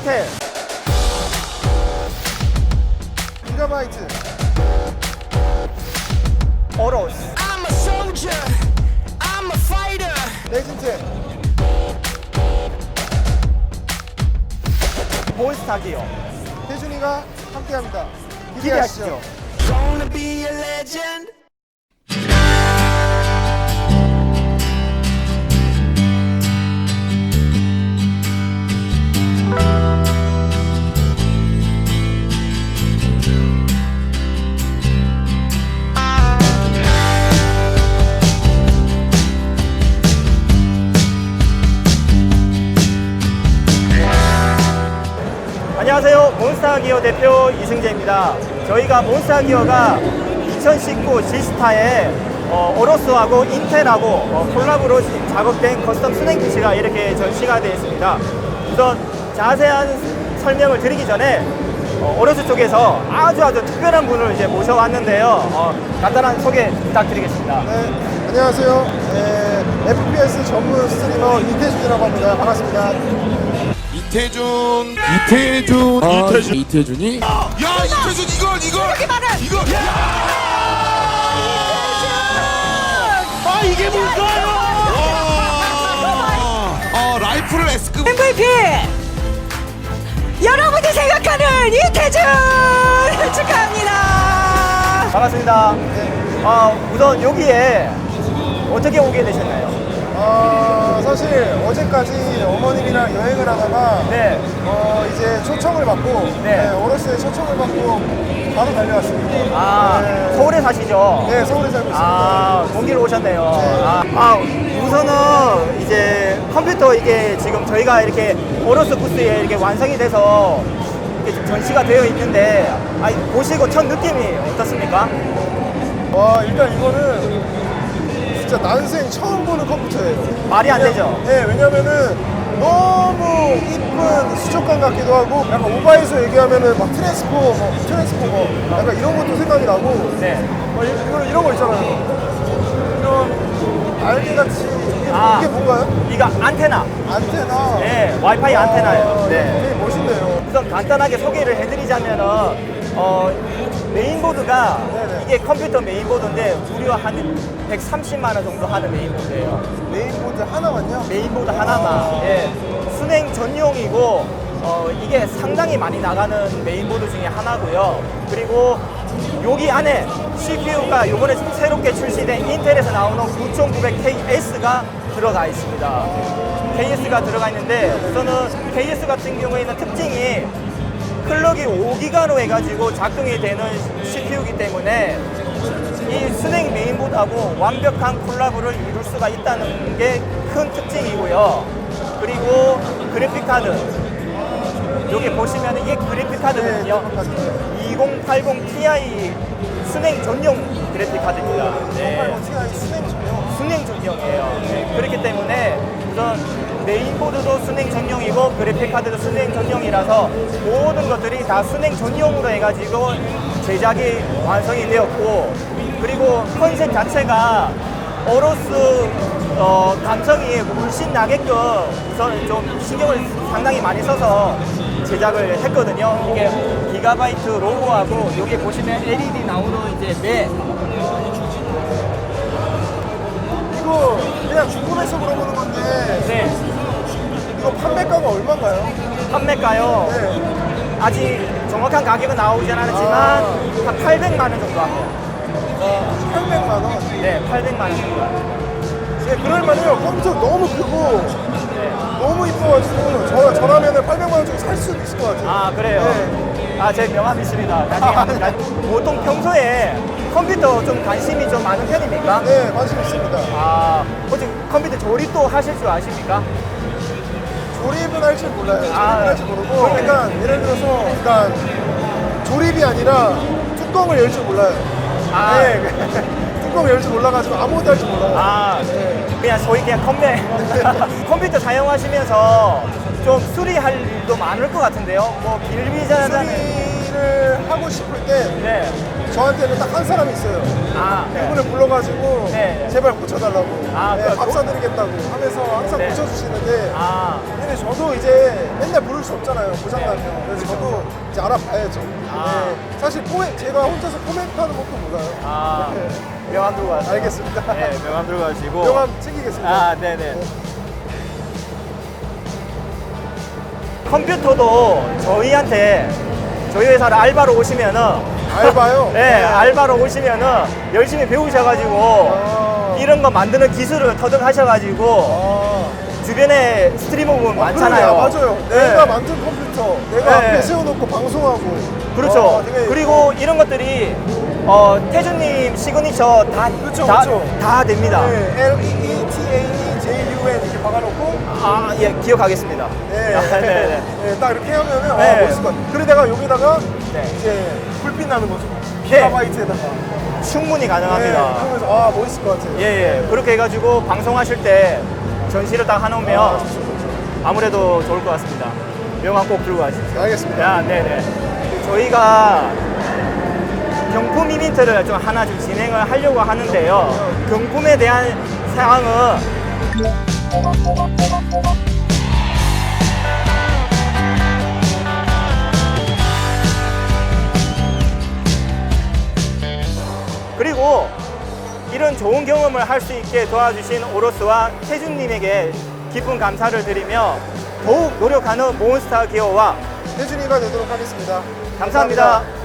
인텔 기가바이트. 오로스. I'm a soldier. I'm a fighter. 레진텍 몬스타 기어 태준이가 함께합니다. 기대하시죠 몬스타 기어 대표 이승재입니다. 저희가 몬스타 기어가 2019 지스타에 어, 오로스하고 인텔하고 어, 콜라보로 작업된 커스텀 순행 기시가 이렇게 전시가 되어 있습니다. 우선 자세한 설명을 드리기 전에 어, 오로스 쪽에서 아주 아주 특별한 분을 이제 모셔왔는데요. 어, 간단한 소개 부탁드리겠습니다. 네, 안녕하세요. 네, FPS 전문 스트리머 이태준이라고 합니다. 반갑습니다. 이태준. 이태준. 아, 이태준. 이태준이 야 이태준 이걸 이걸. 이걸. 아 이게 뭘까요? 아 라이프를 S급. MVP! 여러분이 생각하는 이태준! 축하합니다. 반갑습니다. 어, 우선 여기에 어떻게 오게 되셨나요? 어, 사실 어제까지 어머님이랑 여행을 하다가 네. 어, 이제 초청을 받고 네. 네, 어로스의 초청을 받고 바로 달려왔습니다. 아, 네. 서울에 사시죠? 네, 서울에 살고 있습니다. 아, 동길 오셨네요. 아, 아, 우선은 이제 컴퓨터 이게 지금 저희가 이렇게 오로스 부스에 이렇게 완성이 돼서 이렇게 지금 전시가 되어 있는데, 아, 보시고 첫 느낌이 어떻습니까? 와, 일단 이거는 진짜 난생 처음 보는 컴퓨터예요. 말이 안 되죠? 네, 왜냐면은 너무 이쁜 수족관 같기도 하고 약간 오바에서 얘기하면은 막 트랜스포, 뭐 트랜스포머 약간 이런 것도 생각이 나고 네. 막 이- 이거 이런 거 있잖아요. 이런 알개같이 이게, 아. 이게 뭔가요? 이거 안테나. 안테나. 네, 와이파이 와, 안테나예요. 네. 되게 멋있네요. 우선 간단하게 소개를 해드리자면은 어, 메인보드가 네네. 이게 컴퓨터 메인보드인데 무려 한 130만 원 정도 하는 메인보드예요. 메인보드 하나만요? 메인보드 하나만. 예. 순행 전용이고 어, 이게 상당히 많이 나가는 메인보드 중에 하나고요. 그리고 여기 안에 CPU가 이번에 새롭게 출시된 인텔에서 나오는 9900KS가 들어가 있습니다. KS가 들어가 있는데 우선은 KS 같은 경우에는 특징이 클럭이 5기가로 해가지고 작동이 되는 CPU이기 때문에 이 순행 메인보드하고 완벽한 콜라보를 이룰 수가 있다는 게 큰 특징이고요. 그리고 그래픽 카드. 여기 보시면 이게 그래픽 카드거든요. 2080 Ti 순행 전용 그래픽 카드입니다. 네. TI 수냉 전용. 순행 전용이에요. 네, 그렇기 때문에 우선 메인보드도 순행 전용이고 그래픽 카드도 순행 전용이라서 모든 것들이 다 순행 전용으로 해가지고 제작이 완성이 되었고 그리고 컨셉 자체가 어로스 어, 감성이 물씬 나게끔 우선 좀 신경을 상당히 많이 써서 제작을 했거든요. 이게 기가바이트 로고하고 여기 보시면 LED 나오는 이제 매 이거 그냥 궁금해서 물어보는 건데 네, 이거 판매가가 얼마인가요? 판매가요. 네. 아직 정확한 가격은 나오진 않았지만 아. 한 800만 원 정도 합니다. 800만 원. 네, 800만 원 정도. 네, 그럴만해요. 컴퓨터 너무 크고 네. 너무 이뻐가지고 저 저라면은 800만 원 주고 살 수도 있을 것 같아요. 아 그래요? 네. 아 제 명함 있습니다. 나중에 한번 나- 보통 평소에 컴퓨터 좀 관심이 좀 많은 편입니까? 네, 관심 있습니다. 아 혹시 컴퓨터 조립도 하실 줄 아십니까? 조립은 할 줄 몰라요. 조립은 아, 할 줄 모르고 약간 예를 들어서 약간 조립이 아니라 뚜껑을 열 줄 몰라요. 아. 네, 뚜껑을 열줄 몰라가지고 아무것도 할줄 몰라요. 아 네. 그냥 소위 그냥 컴퓨터 컴퓨터 사용하시면서 좀 수리할 일도 많을 것 같은데요. 뭐 빌비자나 수리를 하고 싶을 때 네. 저한테는 딱 한 사람이 있어요. 아 네. 그분을 불러가지고 네. 제발 고쳐달라고 아, 네, 그- 감사드리겠다고 하면서 항상 네. 고쳐주시는데 아, 근데 저도 이제 맨날 부를 수 없잖아요 고장나면 그래서 저도 이제 알아봐야죠 아. 네, 사실 포맨 제가 혼자서 포맨하는 것도 몰라요 아, 네. 명함 들고 가세요. 알겠습니다 네, 명함 들고 가시고. 명함 챙기겠습니다 아, 네네. 컴퓨터도 저희한테 저희 회사를 알바로 오시면은 알바요? 네, 알바로 오시면은 열심히 배우셔가지고 아. 이런 거 만드는 기술을 터득하셔가지고 아. 주변에 스트리머분 많잖아요. 그러네요. 맞아요. 네. 내가 만든 컴퓨터, 내가 네. 앞에 세워놓고 방송하고. 그렇죠. 아, 되게 그리고 이런 것들이 어, 태준님 시그니처 다, 그렇죠, 다, 그렇죠. 다 됩니다. 네, L E E 아, 예, 기억하겠습니다. 네, 아, 네, 네. 네, 딱 이렇게 하면은 네. 아, 멋있을 것 같아. 그러다가 여기다가 네. 이제 불빛 나는 거죠. 네. 기가바이트에다가. 충분히 네, 가능합니다. 그러면서 아 멋있을 것 같아요. 예, 예. 그렇게 해가지고 방송하실 때 전시를 딱 해놓으면 아, 좋죠, 좋죠. 아무래도 좋을 것 같습니다. 명함 꼭 들고 가십시오. 알겠습니다. 야, 네네. 저희가 경품 이벤트를 좀 하나 좀 진행을 하려고 하는데요. 경품에 대한 사항은 그리고 이런 좋은 경험을 할 수 있게 도와주신 오로스와 태준님에게 깊은 감사를 드리며 더욱 노력하는 몬스타 기어와 태준이가 되도록 하겠습니다. 감사합니다.